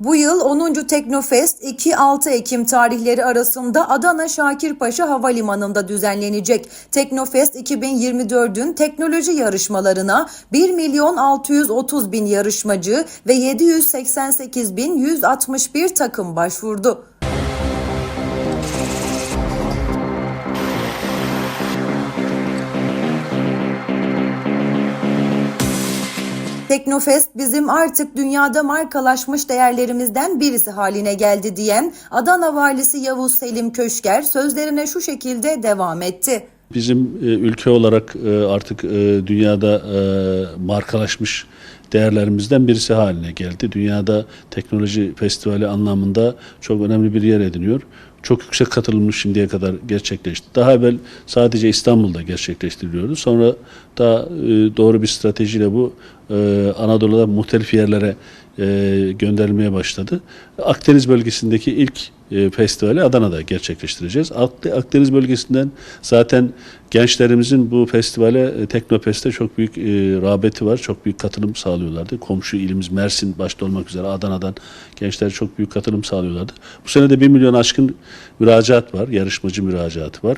Bu yıl 10. Teknofest 2-6 Ekim tarihleri arasında Adana Şakirpaşa Havalimanı'nda düzenlenecek. Teknofest 2024'ün teknoloji yarışmalarına 1 milyon 630 bin yarışmacı ve 788 bin 161 takım başvurdu. Teknofest bizim artık dünyada markalaşmış değerlerimizden birisi haline geldi diyen Adana Valisi Yavuz Selim Köşker sözlerine şu şekilde devam etti. Bizim e, ülke olarak e, artık e, dünyada markalaşmış değerlerimizden birisi haline geldi. Dünyada teknoloji festivali anlamında çok önemli bir yer ediniyor. Çok yüksek katılımlı şimdiye kadar gerçekleşti. Daha evvel sadece İstanbul'da gerçekleştiriliyordu. Sonra daha doğru bir stratejiyle bu e, Anadolu'da muhtelif yerlere e, gönderilmeye başladı. Akdeniz bölgesindeki ilk e, festivali Adana'da gerçekleştireceğiz. Ak- Akdeniz bölgesinden zaten gençlerimizin bu festivale e, Teknofest'e çok büyük e, rağbeti var. Çok büyük katılım sağlıyorlardı. Komşu ilimiz Mersin başta olmak üzere Adana'dan gençler çok büyük katılım sağlıyorlardı. Bu sene de 1 milyon aşkın müracaat var. Yarışmacı müracaatı var.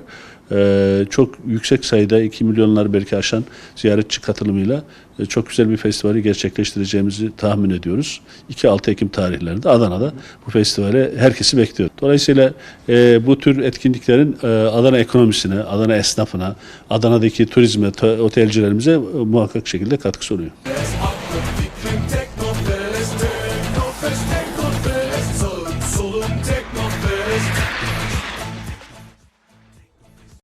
E, çok yüksek sayıda 2 milyonlar belki aşan ziyaretçi katılımıyla e, çok güzel bir festivali gerçekleştireceğimizi tahmin ediyoruz. 2-6 Ekim tarihlerinde Adana'da bu festivale herkesi bekliyor. Dolayısıyla e, bu tür etkinliklerin e, Adana ekonomisine, Adana esnafına, Adana'daki turizme, otelcilerimize e, muhakkak şekilde katkısı oluyor. Aklı